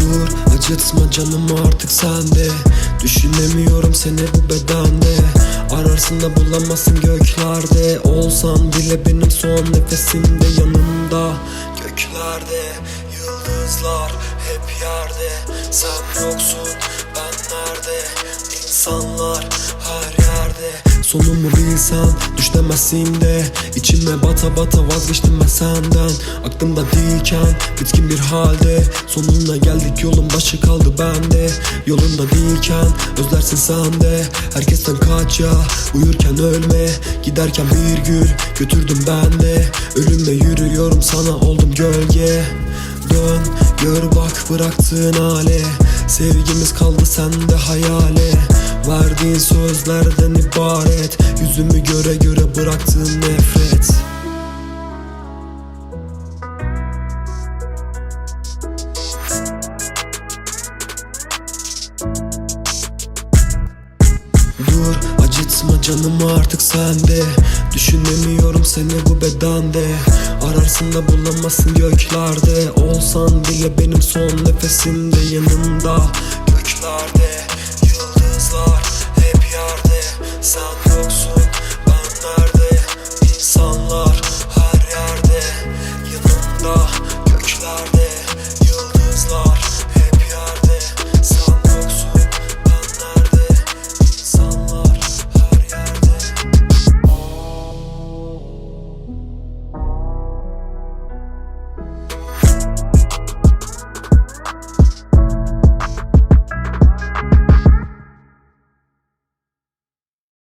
Dur acıtma canımı artık sende. Düşünemiyorum seni bu bedende Ararsın da bulamazsın göklerde. Olsan bile benim son nefesimde yanımda. Göklerde yıldızlar hep yerde. Sen yoksun ben nerede? İnsanlar Sonumu bilsen düş demezsin de. İçime bata bata vazgeçtim ben senden. Aklımda değilken bitkin bir halde. Sonuna geldik yolun başı kaldı bende. Yolunda değilken özlersin sen de. Herkesten kaç ya uyurken ölme. Giderken bir gül götürdüm ben de. Ölümle yürüyorum sana oldum gölge. Dön gör bak bıraktığın hale. Sevgimiz kaldı sende hayale Verdiğin sözlerden ibaret. Yüzümü göre göre bıraktığın nefret. Dur acıtma canımı artık sende. Düşünemiyorum seni bu bedende. Ararsın da bulamazsın göklerde. Olsan bile benim son nefesimde yanımda Göklerde